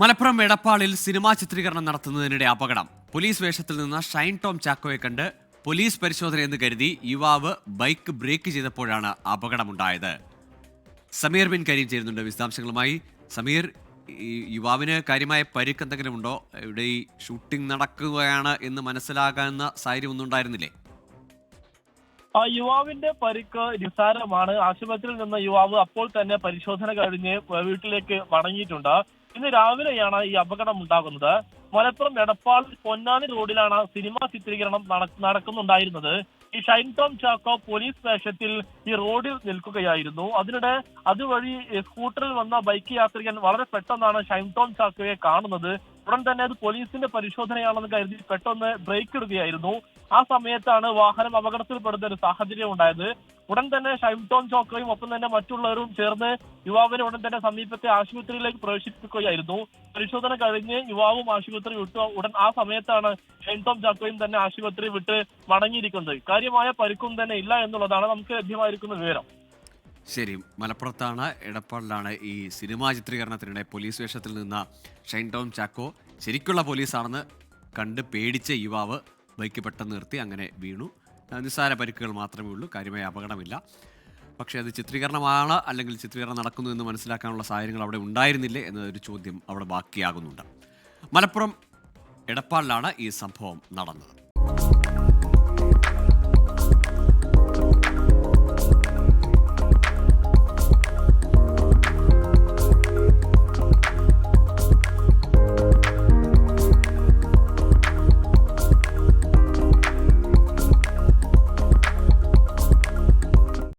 Malappuram എടപ്പാളിൽ cinema ചിത്രീകരണം നടത്തുന്നതിനിടെ അപകടം. Police വേഷത്തിൽ നിന്ന് ഷൈൻ ടോം ചാക്കോയെ കണ്ട് പോലീസ് പരിശോധന എന്ന് കരുതി യുവാവ് ബൈക്ക് ബ്രേക്ക് ചെയ്തപ്പോഴാണ് അപകടമുണ്ടായത്. സമീർ ബിൻ കരീം ചേരുന്നുണ്ട് വിശദാംശങ്ങളുമായി. സമീർ ഈ യുവാവിന് കാര്യമായ പരിക്ക് എന്തെങ്കിലും ഉണ്ടോ? ഇവിടെ ഈ ഷൂട്ടിംഗ് നടക്കുകയാണ് എന്ന് മനസ്സിലാകാവുന്ന സാഹചര്യം ഒന്നും ഉണ്ടായിരുന്നില്ലേ? ആ യുവാവിന്റെ പരിക്ക് നിസ്സാരമാണ്. ആശുപത്രിയിൽ നിന്ന് യുവാവ് അപ്പോൾ തന്നെ പരിശോധന കഴിഞ്ഞ് വീട്ടിലേക്ക് മടങ്ങിയിട്ടുണ്ട്. ഇന്ന് രാവിലെയാണ് ഈ അപകടം ഉണ്ടാകുന്നത്. മലപ്പുറം എടപ്പാൾ പൊന്നാനി റോഡിലാണ് സിനിമാ ചിത്രീകരണം നട- നടക്കുന്നുണ്ടായിരുന്നത്. ഈ ഷൈൻ ടോം ചാക്കോ പോലീസ് വേഷത്തിൽ ഈ റോഡിൽ നിൽക്കുകയായിരുന്നു. അതിനിടെ അതുവഴി സ്കൂട്ടറിൽ വന്ന ബൈക്ക് യാത്രികൻ വളരെ പെട്ടെന്നാണ് ഷൈൻ ടോം ചാക്കോയെ കാണുന്നത്. ഉടൻ തന്നെ അത് പോലീസിന്റെ പരിശോധനയാണെന്ന് കരുതി പെട്ടെന്ന് ബ്രേക്ക് ഇടുകയായിരുന്നു. ആ സമയത്താണ് വാഹനം അപകടത്തിൽപ്പെടുന്ന ഒരു സാഹചര്യം ഉണ്ടായത്. ഉടൻ തന്നെ ഷൈംടോൺ ചോക്കയും ഒപ്പം തന്നെ മറ്റുള്ളവരും ചേർന്ന് യുവാവിനെ ഉടൻ തന്നെ സമീപത്തെ ആശുപത്രിയിലേക്ക് പ്രവേശിപ്പിക്കുകയായിരുന്നു. പരിശോധന കഴിഞ്ഞ് യുവാവും ആശുപത്രി വിട്ടു. ഉടൻ ആ സമയത്താണ് ഷൈംടോൺ ചാക്കോയും തന്നെ ആശുപത്രി വിട്ട് മടങ്ങിയിരിക്കുന്നത്. കാര്യമായ പരിക്കും തന്നെ ഇല്ല എന്നുള്ളതാണ് നമുക്ക് ലഭ്യമായിരിക്കുന്ന വിവരം. ശരി മലപ്പുറത്താണ് എടപ്പാളിലാണ് ഈ സിനിമാ ചിത്രീകരണത്തിനിടെ പോലീസ് വേഷത്തിൽ നിന്ന ഷൈൻ ടോം ചാക്കോ. ശരിക്കുള്ള പോലീസാണെന്ന് കണ്ട് പേടിച്ച യുവാവ് ബൈക്ക് പെട്ടെന്ന് നിർത്തി അങ്ങനെ വീണു. നിസ്സാര പരിക്കുകൾ മാത്രമേ ഉള്ളൂ കാര്യമായ അപകടമില്ല. പക്ഷേ അത് ചിത്രീകരണമാണ് അല്ലെങ്കിൽ ചിത്രീകരണം നടക്കുന്നു എന്ന് മനസ്സിലാക്കാനുള്ള സാഹചര്യങ്ങൾ അവിടെ ഉണ്ടായിരുന്നില്ലേ എന്നതൊരു ചോദ്യം അവിടെ ബാക്കിയാകുന്നുണ്ട്. മലപ്പുറം എടപ്പാളിലാണ് ഈ സംഭവം നടന്നത്.